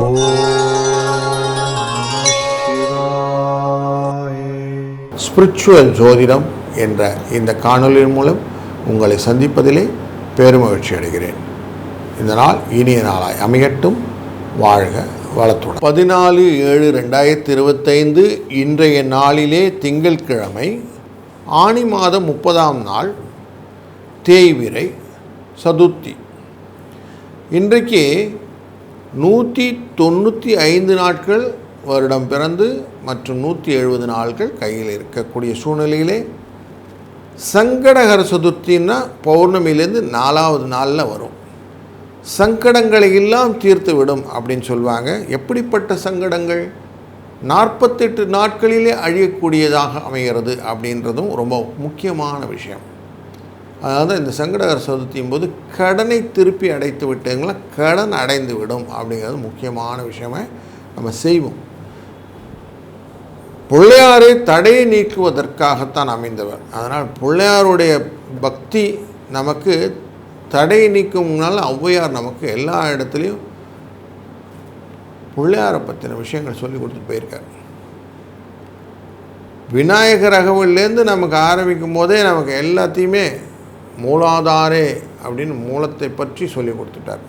Spiritual ஜோதிடம் என்ற இந்த காணொலியின் மூலம் உங்களை சந்திப்பதிலே பெருமகிழ்ச்சி அடைகிறேன். இந்த நாள் இனிய நாளாய் அமையட்டும். வாழ்க வளத்துடன். பதினாலு ஏழு ரெண்டாயிரத்தி இருபத்தைந்து இன்றைய நாளிலே திங்கட்கிழமை ஆனி மாதம் முப்பதாம் நாள் தேய்விரை சதுர்த்தி. இன்றைக்கு நூற்றி தொண்ணூற்றி ஐந்து நாட்கள் வருடம் பிறந்து மற்றும் நூற்றி எழுபது நாட்கள் கையில் இருக்கக்கூடிய சூழ்நிலையிலே சங்கடகர சதுர்த்தின்னா பௌர்ணமியிலேருந்து நாலாவது நாளில் வரும். சங்கடங்களை எல்லாம் தீர்த்து விடும் அப்படின்னு சொல்லுவாங்க எப்படிப்பட்ட சங்கடங்கள்? நாற்பத்தெட்டு நாட்களிலே அழியக்கூடியதாக அமைகிறது அப்படின்றதும் ரொம்ப முக்கியமான விஷயம். அதாவது இந்த சங்கடகர சதுர்த்தியும் போது கடனை திருப்பி அடைத்து விட்டீங்களா கடன் அடைந்து விடும் அப்படிங்கிறது முக்கியமான விஷயமே நம்ம செய்வோம். பிள்ளையாரை தடையை நீக்குவதற்காகத்தான் அமைந்தவர். அதனால் பிள்ளையாருடைய பக்தி நமக்கு தடையை நீக்கும்னால ஔவையார் நமக்கு எல்லா இடத்துலையும் பிள்ளையாரை பற்றின விஷயங்கள் சொல்லி கொடுத்துட்டு போயிருக்கார். விநாயகர் அகவல்லேருந்து நமக்கு ஆரம்பிக்கும் போதே நமக்கு எல்லாத்தையுமே மூலாதாரே அப்படின்னு மூலத்தை பற்றி சொல்லி கொடுத்துட்டார்.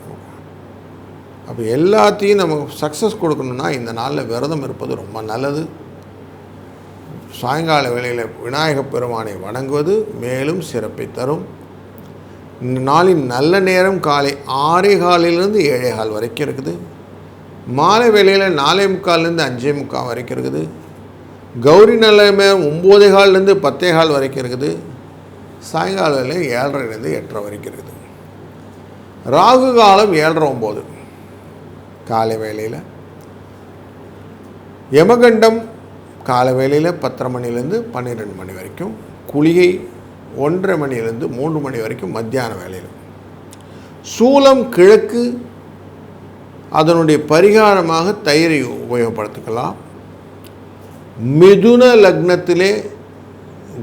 அப்போ எல்லாத்தையும் நமக்கு சக்ஸஸ் கொடுக்கணும்னா இந்த நாளில் விரதம் இருப்பது ரொம்ப நல்லது. சாயங்கால வேளையில் விநாயகப் பெருமானை வணங்குவது மேலும் சிறப்பை தரும். இந்த நாளின் நல்ல நேரம் காலை ஆறே காலிலிருந்து ஏழே கால் வரைக்கும் இருக்குது. மாலை வேளையில் நாலே முக்கால்லேருந்து அஞ்சே முக்கால் வரைக்கும் இருக்குது. கௌரி நிலைமை ஒம்போதே கால்லேருந்து பத்தே கால் வரைக்கும் இருக்குது. சாயங்கால வேலையில் ஏழரைலேருந்து எட்டரை வரைக்கும் இருக்குது. ராகு காலம் ஏழரை ஒம்பது. காலை வேளையில். யமகண்டம் காலை வேளையில் பத்தரை மணிலேருந்து பன்னிரெண்டு மணி வரைக்கும். குளிகை ஒன்றரை மணிலேருந்து மூன்று மணி வரைக்கும் மத்தியான வேலையில் சூலம் கிழக்கு அதனுடைய பரிகாரமாக தயிரை உபயோகப்படுத்திக்கலாம். மிதுன லக்னத்திலே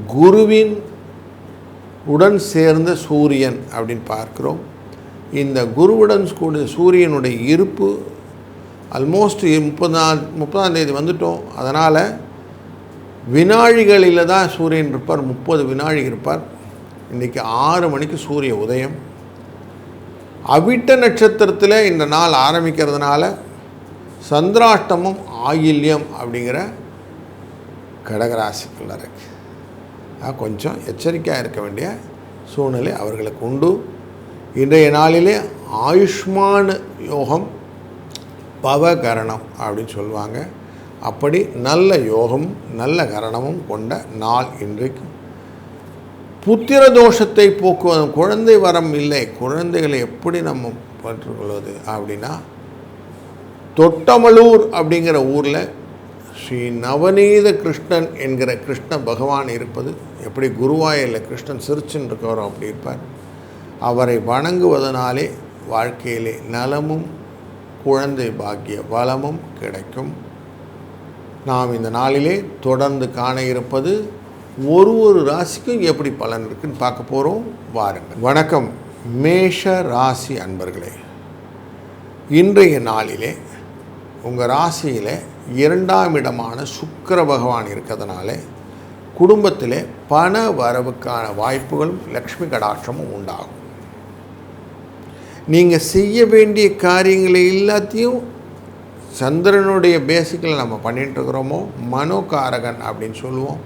குருவின் உடன் சேர்ந்த சூரியன் அப்படின்னு பார்க்குறோம். இந்த குருவுடன் கூடிய சூரியனுடைய இருப்பு ஆல்மோஸ்ட் முப்பதாம் முப்பதாம் தேதி வந்துட்டோம். அதனால் வினாழிகளில் தான் சூரியன் இருப்பார். முப்பது வினாழி இருப்பார். இன்றைக்கி ஆறு மணிக்கு சூரிய உதயம். அவிட்ட நட்சத்திரத்தில் இந்த நாள் ஆரம்பிக்கிறதுனால சந்திராஷ்டமம் ஆயில்யம் அப்படிங்கிற கடகராசிக்குள்ள இருக்குது கொஞ்சம் எச்சரிக்கையாக இருக்க வேண்டிய சூழ்நிலை அவர்களுக்கு உண்டு. இன்றைய நாளிலே ஆயுஷ்மான் யோகம் பவகரணம் அப்படின்னு சொல்லுவாங்க. அப்படி நல்ல யோகமும் நல்ல கரணமும் கொண்ட நாள் இன்றைக்கு. புத்திர தோஷத்தை போக்குவது குழந்தை வரம் இல்லை. குழந்தைகளை எப்படி நம்ம பெற்றுக்கொள்வது அப்படின்னா தொட்டமலூர் அப்படிங்கிற ஊரில் ஸ்ரீ நவநீத கிருஷ்ணன் என்கிற கிருஷ்ண பகவான் இருப்பது எப்படி குருவாயில் கிருஷ்ணன் சிரிச்சுன்னு இருக்கவரோ அப்படி இருப்பார். அவரை வணங்குவதனாலே வாழ்க்கையிலே நலமும் குழந்தை பாக்கிய வளமும் கிடைக்கும். நாம் இந்த நாளிலே தொடர்ந்து காண இருப்பது ஒரு ஒரு ராசிக்கும் எப்படி பலன் இருக்குன்னு பார்க்க போகிறோம் வாருங்கள். வணக்கம். மேஷ ராசி அன்பர்களே இன்றைய நாளிலே உங்கள் ராசியில் இரண்டாம் இடமான சுக்கர பகவான் இருக்கிறதுனால குடும்பத்தில் பண வரவுக்கான வாய்ப்புகளும் லக்ஷ்மி கடாட்சமும் உண்டாகும். நீங்கள் செய்ய வேண்டிய காரியங்களை எல்லாத்தையும் சந்திரனுடைய பேசிக்கில் நம்ம பண்ணிகிட்ருக்கிறோமோ மனோகாரகன் அப்படின்னு சொல்லுவோம்.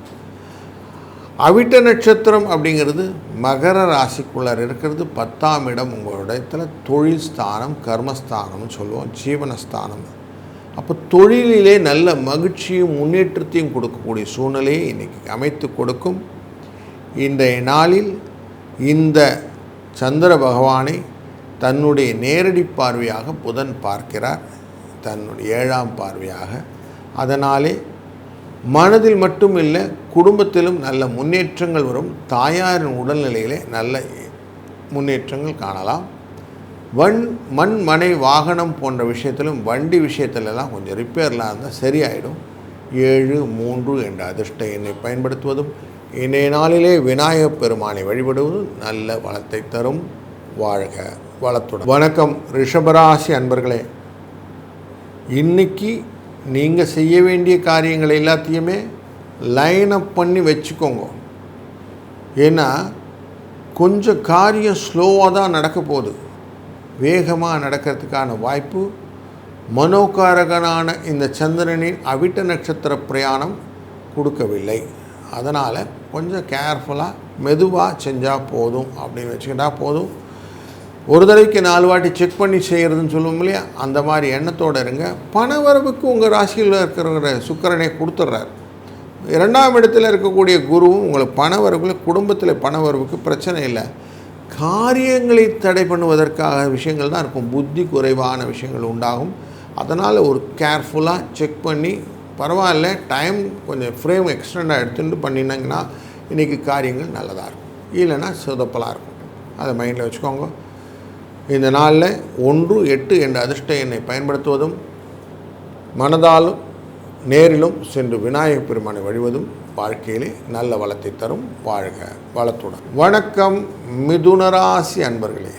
அவிட்ட நட்சத்திரம் அப்படிங்கிறது மகர ராசிக்குள்ளார் இருக்கிறது பத்தாம் இடம் உங்களிடத்தில் தொழில் ஸ்தானம் கர்மஸ்தானம்னு சொல்லுவோம் ஜீவனஸ்தானம். அப்போ தொழிலிலே நல்ல மகிழ்ச்சியும் முன்னேற்றத்தையும் கொடுக்கக்கூடிய சூழ்நிலையை இன்றைக்கி அமைத்து கொடுக்கும். இன்றைய நாளில் இந்த சந்திர பகவானை தன்னுடைய நேரடி பார்வையாக புதன் பார்க்கிறார். தன்னுடைய ஏழாம் பார்வையாக. அதனாலே மனதில் மட்டும் இல்லை குடும்பத்திலும் நல்ல முன்னேற்றங்கள் வரும். தாயாரின் உடல்நிலையிலே நல்ல முன்னேற்றங்கள் காணலாம். வன் மண் மனை வாகனம் போன்ற விஷயத்திலும் வண்டி விஷயத்திலலாம் கொஞ்சம் ரிப்பேர்லாம் இருந்தால் சரியாயிடும். ஏழு மூன்று என்ற அதிர்ஷ்ட எண்ணை பயன்படுத்துவதும் இன்றைய நாளிலே விநாயகப் பெருமானை வழிபடுவதும் நல்ல வளத்தை தரும். வாழ்க வளத்துடன். வணக்கம் ரிஷபராசி அன்பர்களே. இன்னைக்கு நீங்கள் செய்ய வேண்டிய காரியங்கள் எல்லாத்தையுமே லைன் அப் பண்ணி வச்சுக்கோங்க. ஏன்னா கொஞ்சம் காரியம் ஸ்லோவாக தான் நடக்க போகுது. வேகமாக நடக்கிறதுக்கான வாய்ப்பு மனோகாரகனான இந்த சந்திரனின் அவிட்ட நட்சத்திர பிரயாணம் கொடுக்கவில்லை. அதனால் கொஞ்சம் கேர்ஃபுல்லாக மெதுவாக செஞ்சால் போதும் அப்படின்னு வச்சுக்கிட்டா போதும். ஒரு தடவைக்கு நாலு வாட்டி செக் பண்ணி செய்கிறதுன்னு சொல்லுவோம் இல்லையா? அந்த மாதிரி எண்ணத்தோடு இருங்க. பணவரவுக்கு உங்கள் ராசியில் இருக்கிற சுக்கரனை கொடுத்துட்றாரு இரண்டாம் இடத்தில் இருக்கக்கூடிய குருவும் உங்களுக்கு பணவரவுல குடும்பத்தில் பணவரவுக்கு பிரச்சனை இல்லை. காரியங்களை தடை பண்ணுவதற்காக விஷயங்கள் தான் இருக்கும். புத்தி குறைவான விஷயங்கள் உண்டாகும். அதனால் ஒரு கேர்ஃபுல்லாக செக் பண்ணி பரவாயில்ல டைம் கொஞ்சம் ஃப்ரேம் எக்ஸ்டெண்டாக எடுத்துகிட்டு பண்ணினாங்கன்னா இன்றைக்கி காரியங்கள் நல்லதாக இருக்கும். இல்லைன்னா சொதப்பலாக இருக்கும். அதை மைண்டில் வச்சுக்கோங்க. இந்த நாளில் ஒன்று எட்டு என்ற அதிர்ஷ்ட எண்ணை பயன்படுத்துவதும் மனதாலும் நேரிலும் சென்று விநாயகப் பெருமானை வழிவதும் வாழ்க்கையிலே நல்ல வளத்தை தரும். வாழ்க வளத்துடன். வணக்கம் மிதுனராசி அன்பர்களே.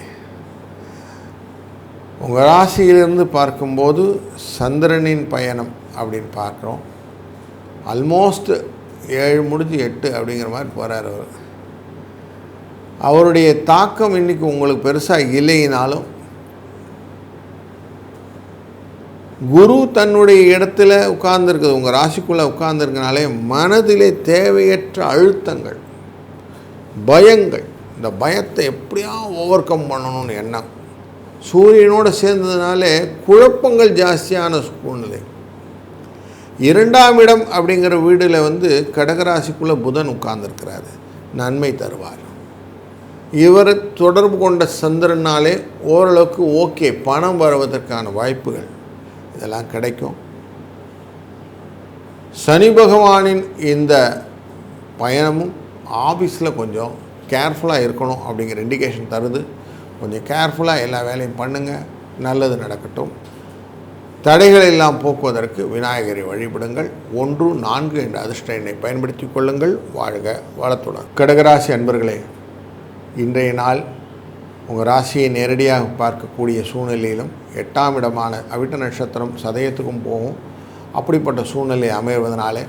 உங்கள் ராசியிலிருந்து பார்க்கும்போது சந்திரனின் பயணம் அப்படின்னு பார்க்குறோம். ஆல்மோஸ்ட் ஏழு முடிஞ்சு எட்டு அப்படிங்கிற மாதிரி போகிறார் அவர். அவருடைய தாக்கம் இன்றைக்கி உங்களுக்கு பெருசாக இல்லைனாலும் குரு தன்னுடைய இடத்துல உட்கார்ந்துருக்குது. உங்கள் ராசிக்குள்ளே உட்கார்ந்துருக்கனாலே மனதிலே தேவையற்ற அழுத்தங்கள் பயங்கள் இந்த பயத்தை எப்படியா ஓவர் கம் பண்ணணும்னு எண்ணம். சூரியனோடு சேர்ந்ததுனாலே குழப்பங்கள் ஜாஸ்தியான சூழ்நிலை. இரண்டாம் இடம் அப்படிங்கிற வீடில் வந்து கடகராசிக்குள்ளே புதன் உட்கார்ந்துருக்கிறாரு. நன்மை தருவார். இவர் தொடர்பு கொண்ட சந்திரனாலே ஓரளவுக்கு ஓகே பணம் வருவதற்கான வாய்ப்புகள் இதெல்லாம் கிடைக்கும். சனி பகவானின் இந்த பயணமும் ஆஃபீஸில் கொஞ்சம் கேர்ஃபுல்லாக இருக்கணும் அப்படிங்கிற இண்டிகேஷன் தருது. கொஞ்சம் கேர்ஃபுல்லாக எல்லா வேலையும் பண்ணுங்கள் நல்லது நடக்கட்டும். தடைகள் எல்லாம் போக்குவதற்கு விநாயகரை வழிபடுங்கள். ஒன்று நான்கு என்ற அதிர்ஷ்ட எண்ணை பயன்படுத்தி கொள்ளுங்கள். வாழ்க வளத்துடன். கடகராசி அன்பர்களே இன்றைய நாள் உங்கள் ராசியை நேரடியாக பார்க்கக்கூடிய சூழ்நிலையிலும் எட்டாம் இடமான அவிட்ட நட்சத்திரம் சதயத்துக்கும் போகும். அப்படிப்பட்ட சூழ்நிலை அமைவதனாலே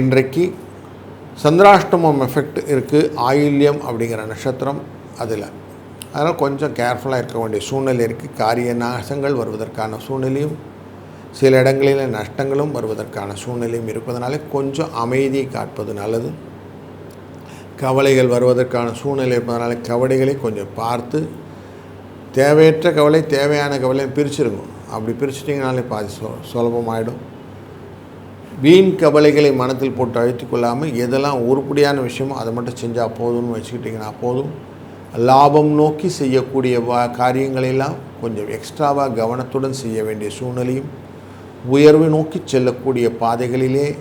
இன்றைக்கு சந்திராஷ்டமம் எஃபெக்ட் இருக்குது ஆயில்யம் அப்படிங்கிற நட்சத்திரம் அதில். அதனால் கொஞ்சம் கேர்ஃபுல்லாக இருக்க வேண்டிய சூழ்நிலை இருக்குது காரிய நாசங்கள் வருவதற்கான சூழ்நிலையும் சில இடங்களில் நஷ்டங்களும் வருவதற்கான சூழ்நிலையும் இருப்பதனாலே கொஞ்சம் அமைதியை காட்பது நல்லது. கவலைகள் வருவதற்கான சூழ்நிலை இருப்பதனால கவலைகளை கொஞ்சம் பார்த்து தேவையற்ற கவலை தேவையான கவலையும் பிரிச்சிருங்க. அப்படி பிரிச்சிட்டிங்கனாலே பாதி சு சுலபமாயிடும். வீண் கவலைகளை மனத்தில் போட்டு அழைத்து கொள்ளாமல் எதெல்லாம் உருப்படியான விஷயமோ அதை மட்டும் செஞ்சால் போதும்னு வச்சுக்கிட்டிங்கன்னா போதும். லாபம் நோக்கி செய்யக்கூடிய வா காரியங்களெல்லாம் கொஞ்சம் எக்ஸ்ட்ராவாக கவனத்துடன் செய்ய வேண்டிய சூழ்நிலையும் உயர்வு நோக்கி செல்லக்கூடிய பாதைகளிலே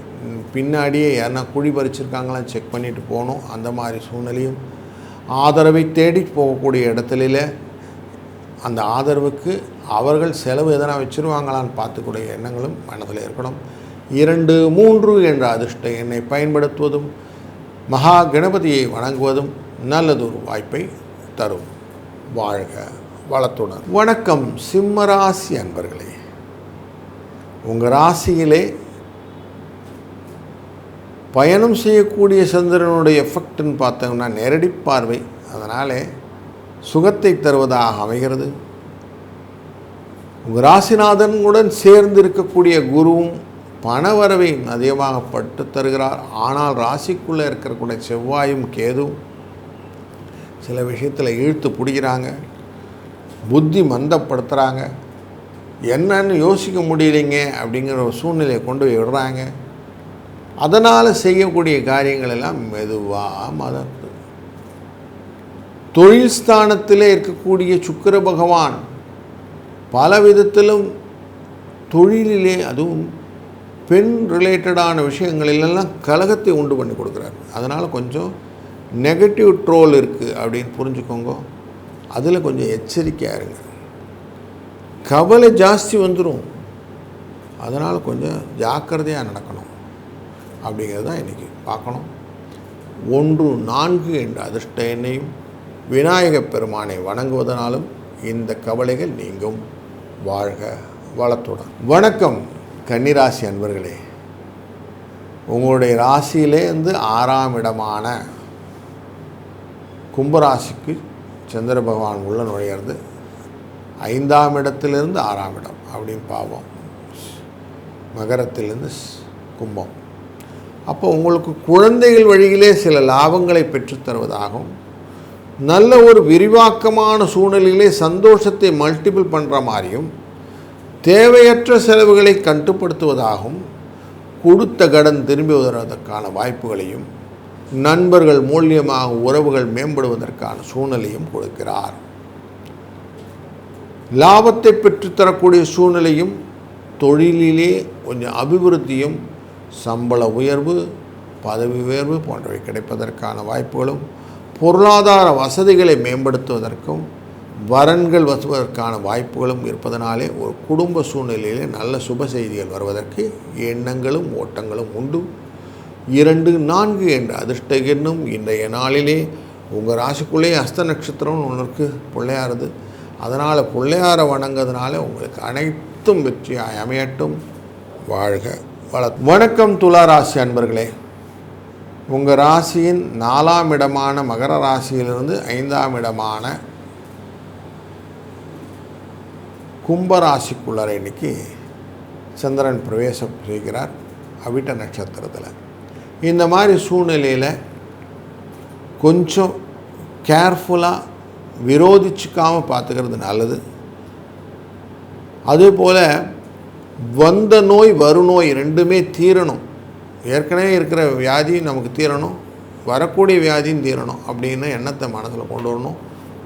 பின்னாடியே யாருன்னா குழி பறிச்சிருக்காங்களாம் செக் பண்ணிட்டு போகணும். அந்த மாதிரி சூழ்நிலையும் ஆதரவை தேடி போகக்கூடிய இடத்துல அந்த ஆதரவுக்கு அவர்கள் செலவு எதனா வச்சுருவாங்களான்னு பார்த்துக்கூடிய எண்ணங்களும் மனதில் இருக்கணும். இரண்டு மூன்று என்ற அதிர்ஷ்ட எண்ணை பயன்படுத்துவதும் மகா கணபதியை வணங்குவதும் நல்லதொரு வாய்ப்பை தரும். வாழ்க வளத்துடன். வணக்கம் சிம்மராசி அன்பர்களே. உங்கள் ராசியிலே பயணம் செய்யக்கூடிய சந்திரனுடைய எஃபெக்ட்னு பார்த்தோம்னா நேரடி பார்வை. அதனால் சுகத்தை தருவதாக அமைகிறது. உங்கள் ராசிநாதனுடன் சேர்ந்து இருக்கக்கூடிய குருவும் பணவரவை அதிகமாக பட்டு தருகிறார். ஆனால் ராசிக்குள்ளே இருக்கக்கூடிய செவ்வாயும் கேதும் சில விஷயத்தில் இழுத்து பிடிக்கிறாங்க. புத்தி மந்தப்படுத்துகிறாங்க என்னன்னு யோசிக்க முடியலைங்க அப்படிங்கிற ஒரு சூழ்நிலையை கொண்டு போய் விடுறாங்க. அதனால் செய்யக்கூடிய காரியங்கள் எல்லாம் மெதுவாக மதத்து. தொழில் ஸ்தானத்தில் இருக்கக்கூடிய சுக்கிர பகவான் பல விதத்திலும் தொழிலிலே அதுவும் பெண் ரிலேட்டடான விஷயங்களிலெல்லாம் கலகத்தை உண்டு பண்ணி கொடுக்குறாரு. அதனால் கொஞ்சம் நெகட்டிவ் ட்ரோல் இருக்குது அப்படின்னு புரிஞ்சுக்கோங்க. அதில் கொஞ்சம் எச்சரிக்கையாக இருங்க. கவலை ஜாஸ்தி வந்துடும் அதனால் கொஞ்சம் ஜாக்கிரதையாக நடக்கணும். அப்படிங்கிறது தான் இன்றைக்கி பார்க்கணும். ஒன்று நான்கு என்ற அதிர்ஷ்ட எண்ணையும் விநாயகப் பெருமானை வணங்குவதனாலும் இந்த கவலைகள் நீங்கும். வாழ்க வளத்துடன். வணக்கம் கன்னிராசி அன்பர்களே. உங்களுடைய ராசியிலேருந்து ஆறாம் இடமான கும்பராசிக்கு சந்திர பகவான் உள்ள நுழையிறது ஐந்தாம் இடத்திலிருந்து ஆறாம் இடம் அப்படின்னு பாவம். மகரத்திலிருந்து கும்பம். அப்போ உங்களுக்கு குழந்தைகள் வழியிலே சில லாபங்களை பெற்றுத் தருவதாகவும் நல்ல ஒரு விரிவாக்கமான சூழ்நிலையிலே சந்தோஷத்தை மல்டிபிள் பண்ணுற மாதிரியும் தேவையற்ற செலவுகளை கட்டுப்படுத்துவதாகவும் கொடுத்த கடன் திரும்பி வருவதற்கான வாய்ப்புகளையும் நண்பர்கள் மூலியமாக உறவுகள் மேம்படுவதற்கான சூழ்நிலையும் கொடுக்கிறார். லாபத்தை பெற்றுத்தரக்கூடிய சூழ்நிலையும் தொழிலிலே கொஞ்சம் அபிவிருத்தியும் சம்பள உயர்வு பதவி உயர்வு போன்றவை கிடைப்பதற்கான வாய்ப்புகளும் பொருளாதார வசதிகளை மேம்படுத்துவதற்கும் வரன்கள் வசுவதற்கான வாய்ப்புகளும் இருப்பதனாலே ஒரு குடும்ப சூழ்நிலையிலே நல்ல சுப செய்திகள் வருவதற்கு எண்ணங்களும் ஓட்டங்களும் உண்டு. இரண்டு நான்கு என்ற அதிர்ஷ்ட எண்ணும் இன்றைய நாளிலே உங்கள் ராசிக்குள்ளே அஸ்த நட்சத்திரம் ஒன்று இருக்குது பிள்ளையாருது. அதனால் பிள்ளையாரை வணங்குறதுனால உங்களுக்கு அனைத்தும் வெற்றியாய் அமையட்டும். வாழ்க வள வணக்கம் துலா ராசி அன்பர்களே. உங்கள் ராசியின் நாலாம் இடமான மகர ராசியிலிருந்து ஐந்தாம் இடமான கும்பராசிக்குள்ளார இன்னைக்கு சந்திரன் பிரவேசம் செய்கிறார். அவிட்ட நட்சத்திரத்தில். இந்த மாதிரி சூழ்நிலையில் கொஞ்சம் கேர்ஃபுல்லாக விரோதிச்சுக்காமல் பார்த்துக்கிறது நல்லது. அதே போல் வந்த நோய் வருநோய் ரெண்டுமே தீரணும். ஏற்கனவே இருக்கிற வியாதி நமக்கு தீரணும். வரக்கூடிய வியாதியும் தீரணும் அப்படின்னு எண்ணத்தை மனசில் கொண்டு வரணும்.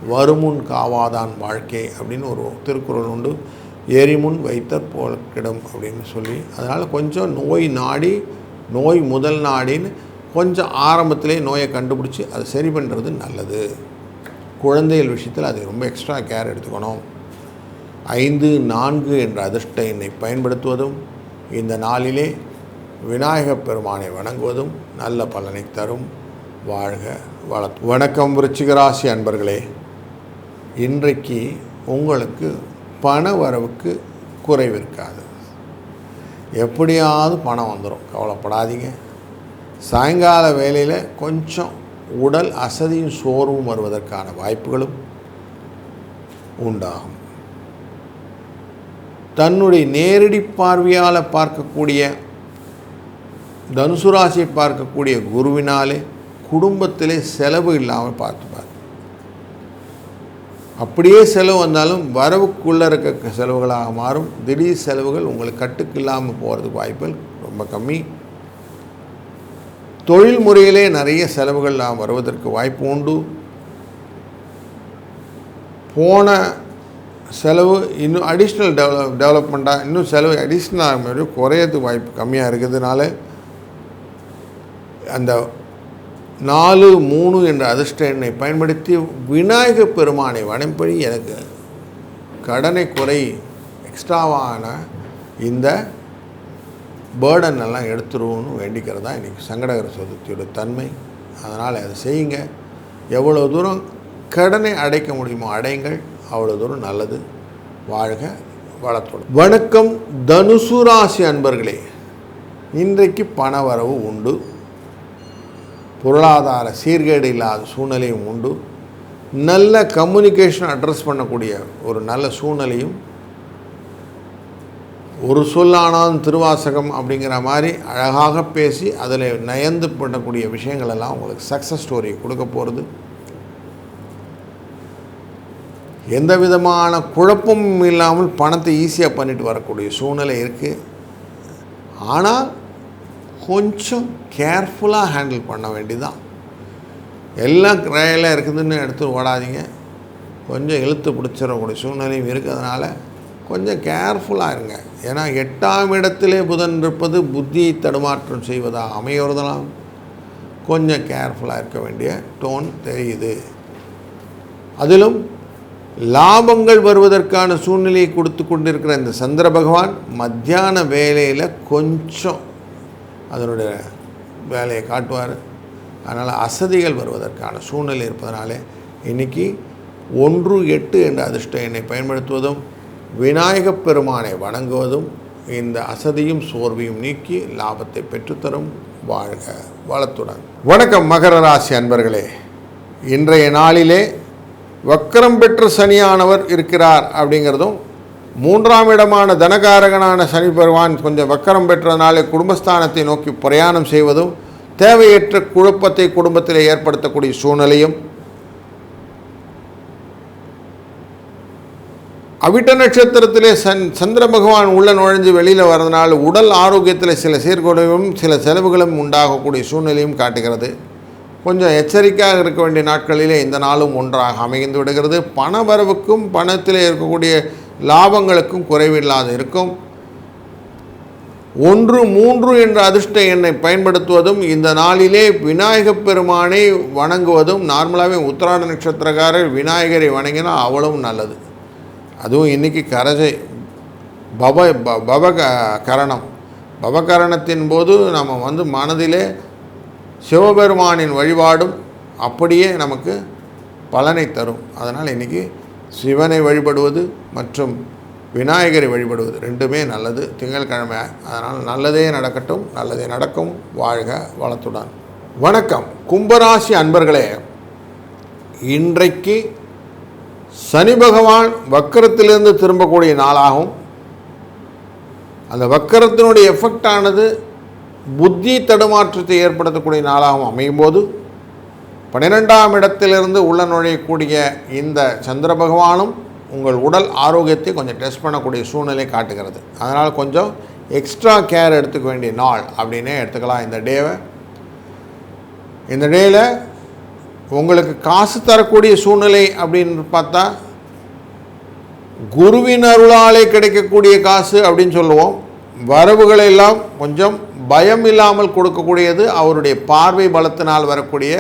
வருமுன் காவாதான் வாழ்க்கை அப்படின்னு ஒரு திருக்குறள் உண்டு. எரிமுன் வைத்த போல கிடும் அப்படின்னு சொல்லி. அதனால் கொஞ்சம் நோய் நாடி நோய் முதல் நாடின்னு கொஞ்சம் ஆரம்பத்திலே நோயை கண்டுபிடிச்சி அதை சரி பண்ணுறது நல்லது. குழந்தைகள் விஷயத்தில் அதை ரொம்ப எக்ஸ்ட்ரா கேர் எடுத்துக்கணும். ஐந்து நான்கு என்ற அதிர்ஷ்ட எண்ணை பயன்படுத்துவதும் இந்த நாளிலே விநாயகப் பெருமானை வணங்குவதும் நல்ல பலனை தரும். வாழ்க வள வணக்கம் விருச்சிகராசி அன்பர்களே. இன்றைக்கு உங்களுக்கு பண வரவுக்கு குறைவு இருக்காது. எப்படியாவது பணம் வந்துடும் கவலைப்படாதீங்க. சாயங்கால வேலையில் கொஞ்சம் உடல் அசதியும் சோர்வும் வருவதற்கான வாய்ப்புகளும் உண்டாகும். தன்னுடைய நேரடி பார்வையால் பார்க்கக்கூடிய தனுசு ராசியை பார்க்கக்கூடிய குருவினாலே குடும்பத்திலே செலவு இல்லாமல் பார்த்துப்பார். அப்படியே செலவு வந்தாலும் வரவுக்குள்ளே இருக்க செலவுகளாக மாறும். திடீர் செலவுகள் உங்களுக்கு கட்டுக்கு இல்லாமல் போகிறதுக்கு வாய்ப்புகள் ரொம்ப கம்மி. தொழில் முறையிலே நிறைய செலவுகள் நாம் வருவதற்கு வாய்ப்பு உண்டு. போன செலவு இன்னும் அடிஷ்னல் டெவலப் டெவலப்மெண்ட்டாக இன்னும் செலவு அடிஷ்னல் மாதிரி குறையறதுக்கு வாய்ப்பு கம்மியாக இருக்கிறதுனால அந்த நாலு மூணு என்ற அதிர்ஷ்ட எண்ணை பயன்படுத்தி விநாயக பெருமானை வனம்படி எனக்கு கடனை குறை எக்ஸ்ட்ராவான இந்த பேர்டன் எல்லாம் எடுத்துருவோன்னு வேண்டிக்கிறது தான் இன்றைக்கி சங்கடகர சதுர்த்தியோட தன்மை. அதனால் அதை செய்யுங்க. எவ்வளோ தூரம் கடனை அடைக்க முடியுமோ அடையுங்கள் அவ்வளோ தூரம் நல்லது. வாழ்க வளத்தோடு. வணக்கம். தனுசு ராசி அன்பர்களே இன்றைக்கு பண வரவு உண்டு. பொருளாதார சீர்கேடு இல்லாத சூழ்நிலையும் உண்டு. நல்ல கம்யூனிகேஷன் அட்ரஸ் பண்ணக்கூடிய ஒரு நல்ல சூழ்நிலையும் ஒரு சொல்லானாலும் திருவாசகம் அப்படிங்கிற மாதிரி அழகாக பேசி அதில் நயந்து பண்ணக்கூடிய விஷயங்கள் எல்லாம் உங்களுக்கு சக்ஸஸ் ஸ்டோரி கொடுக்க போகிறது. எந்த விதமான குழப்பமும் இல்லாமல் பணத்தை ஈஸியாக பண்ணிட்டு வரக்கூடிய சூழ்நிலை இருக்குது ஆனால் கொஞ்சம் கேர்ஃபுல்லாக ஹேண்டில் பண்ண வேண்டிதான். எல்லாம் கிரையெல்லாம் இருக்குதுன்னு எடுத்து ஓடாதீங்க. கொஞ்சம் இழுத்து பிடிச்சிடக்கூடிய சூழ்நிலையும் இருக்கிறதுனால கொஞ்சம் கேர்ஃபுல்லாக இருங்க ஏன்னா எட்டாம் இடத்திலே புதன் இருப்பது புத்தியை தடுமாற்றம் செய்வதாக அமையறதெல்லாம் கொஞ்சம் கேர்ஃபுல்லாக இருக்க வேண்டிய டோன் தெரியுது. அதிலும் லாபங்கள் வருவதற்கான சூழ்நிலையை கொடுத்து கொண்டிருக்கிற இந்த சந்திர பகவான் மத்தியான வேலையில் கொஞ்சம் அதனுடைய வேலையை காட்டுவார். அதனால் அசதிகள் வருவதற்கான சூழ்நிலை இருப்பதனாலே இன்றைக்கி ஒன்று எட்டு என்ற அதிர்ஷ்ட எண்ணை பயன்படுத்துவதும் விநாயகப் பெருமானை வணங்குவதும் இந்த அசதியும் சோர்வையும் நீக்கி லாபத்தை பெற்றுத்தரும் வாழ்க வளத்துடன். வணக்கம் மகர ராசி அன்பர்களே. இன்றைய நாளிலே வக்கரம் பெற்ற சனியானவர் இருக்கிறார் அப்படிங்கிறதும் மூன்றாம் இடமான தனகாரகனான சனி பெருவான் கொஞ்சம் வக்கரம் பெற்றதுனாலே குடும்பஸ்தானத்தை நோக்கி பிரயாணம் செய்வதும் தேவையற்ற குழப்பத்தை குடும்பத்தில் ஏற்படுத்தக்கூடிய சூழ்நிலையும் அவிட்ட நட்சத்திரத்திலே சன் சந்திர பகவான் உள்ள நுழைஞ்சு வெளியில் வரதுனால் உடல் ஆரோக்கியத்தில் சில சீர்குலைவும் சில செலவுகளும் உண்டாகக்கூடிய சூழ்நிலையும் காட்டுகிறது. கொஞ்சம் எச்சரிக்கையாக இருக்க வேண்டிய நாட்களிலே இந்த நாளும் ஒன்றாக அமைந்து விடுகிறது. பண வரவுக்கும் பணத்தில் இருக்கக்கூடிய லாபங்களுக்கும் குறைவில்லாது இருக்கும். ஒன்று மூன்று என்ற அதிர்ஷ்ட எண்ணை பயன்படுத்துவதும் இந்த நாளிலே விநாயகப் பெருமானை வணங்குவதும் நார்மலாகவே உத்திராட நட்சத்திரக்காரர் விநாயகரை வணங்கினால் அவ்வளவும் நல்லது. அதுவும் இன்றைக்கி கரசை பவ ப- பவ க- கரணம். பவகரணத்தின் போது நம்ம வந்து மனதிலே சிவபெருமானின் வழிபாடும் அப்படியே நமக்கு பலனை தரும். அதனால் இன்றைக்கி சிவனை வழிபடுவது மற்றும் விநாயகரை வழிபடுவது ரெண்டுமே நல்லது. திங்கட்கிழமை அதனால் நல்லதே நடக்கட்டும் நல்லதே நடக்கும். வாழ்க வளத்துடன். வணக்கம். கும்பராசி அன்பர்களே இன்றைக்கு சனி பகவான் வக்கரத்திலிருந்து திரும்பக்கூடிய நாளாகும். அந்த வக்கரத்தினுடைய எஃபெக்ட் ஆனது புத்தி தடுமாற்றத்தை ஏற்படுத்தக்கூடிய நாளாகவும் அமையும் போது பன்னிரெண்டாம் இடத்திலிருந்து உள்ள நுழையக்கூடிய இந்த சந்திர பகவானும் உங்கள் உடல் ஆரோக்கியத்தை கொஞ்சம் டெஸ்ட் பண்ணக்கூடிய சூழ்நிலை காட்டுகிறது. அதனால் கொஞ்சம் எக்ஸ்ட்ரா கேர் எடுத்துக்க வேண்டிய நாள் அப்படின்னே எடுத்துக்கலாம் இந்த டேவை இந்த டேயில் உங்களுக்கு காசு தரக்கூடிய சூழ்நிலை அப்படின்னு பார்த்தா குருவின் அருளாலே கிடைக்கக்கூடிய காசு அப்படின்னு சொல்லுவோம். வரவுகளை எல்லாம் கொஞ்சம் பயம் இல்லாமல் கொடுக்கக்கூடியது அவருடைய பார்வை பலத்தினால் வரக்கூடிய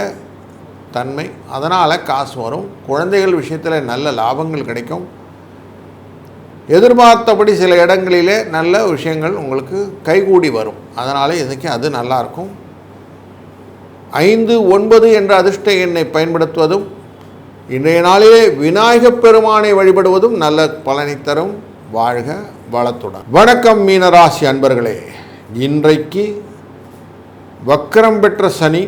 தன்மை. அதனால் காசு வரும். குழந்தைகள் விஷயத்தில் நல்ல லாபங்கள் கிடைக்கும். எதிர்பார்த்தபடி சில இடங்களிலே நல்ல விஷயங்கள் உங்களுக்கு கைகூடி வரும். அதனால் இன்றைக்கி அது நல்லாயிருக்கும் ஐந்து ஒன்பது என்ற அதிர்ஷ்ட எண்ணை பயன்படுத்துவதும் இன்றைய நாளிலே விநாயகப் பெருமானை வழிபடுவதும் நல்ல பலனை தரும். வாழ்க வளத்துடன். வணக்கம் மீனராசி அன்பர்களே. இன்றைக்கு வக்கரம் பெற்ற சனி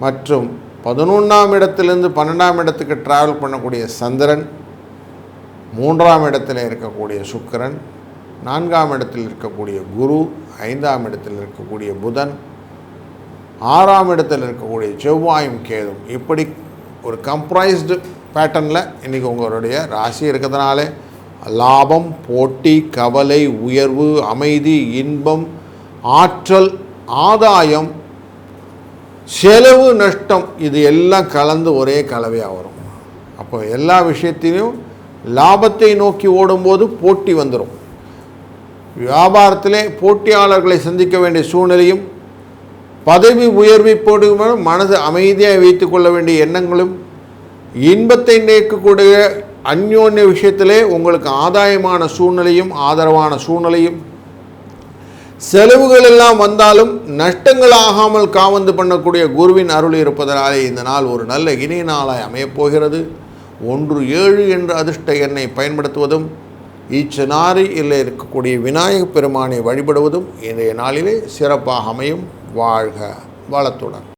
மற்றும் பதினொன்றாம் இடத்திலிருந்து பன்னெண்டாம் இடத்துக்கு டிராவல் பண்ணக்கூடிய சந்திரன் மூன்றாம் இடத்தில் இருக்கக்கூடிய சுக்கிரன் நான்காம் இடத்தில் இருக்கக்கூடிய குரு ஐந்தாம் இடத்தில் இருக்கக்கூடிய புதன் ஆறாம் இடத்தில் இருக்கக்கூடிய செவ்வாயும் கேதும் இப்படி ஒரு கம்ப்ரைஸ்டு பேட்டர்னில் இன்றைக்கி உங்களுடைய ராசி இருக்கிறதுனாலே லாபம் போட்டி கவலை உயர்வு அமைதி இன்பம் ஆற்றல் ஆதாயம் செலவு நஷ்டம் இது எல்லாம் கலந்து ஒரே கலவையாக வரும். அப்போ எல்லா விஷயத்திலையும் லாபத்தை நோக்கி ஓடும்போது போட்டி வந்துடும் வியாபாரத்திலே போட்டியாளர்களை சந்திக்க வேண்டிய சூழ்நிலையும் பதவி உயர்வை போடும்போது மனது அமைதியாக வைத்துக்கொள்ள வேண்டிய எண்ணங்களும் இன்பத்தை நேர்க்கக்கூடிய அந்யோன்ய விஷயத்திலே உங்களுக்கு ஆதாயமான சூழ்நிலையும் ஆதரவான சூழ்நிலையும். செலவுகள் எல்லாம் வந்தாலும் நஷ்டங்கள் ஆகாமல் காவந்து பண்ணக்கூடிய குருவின் அருள் இருப்பதனாலே இந்த நாள் ஒரு நல்ல இணைய நாளாய் அமையப் போகிறது. ஒன்று ஏழு என்ற அதிர்ஷ்ட எண்ணை பயன்படுத்துவதும் ஈச்சனாரி இல்லை இருக்கக்கூடிய விநாயகப் பெருமானை வழிபடுவதும் இன்றைய நாளிலே சிறப்பாக அமையும். வாழ்க வளத்துடன்.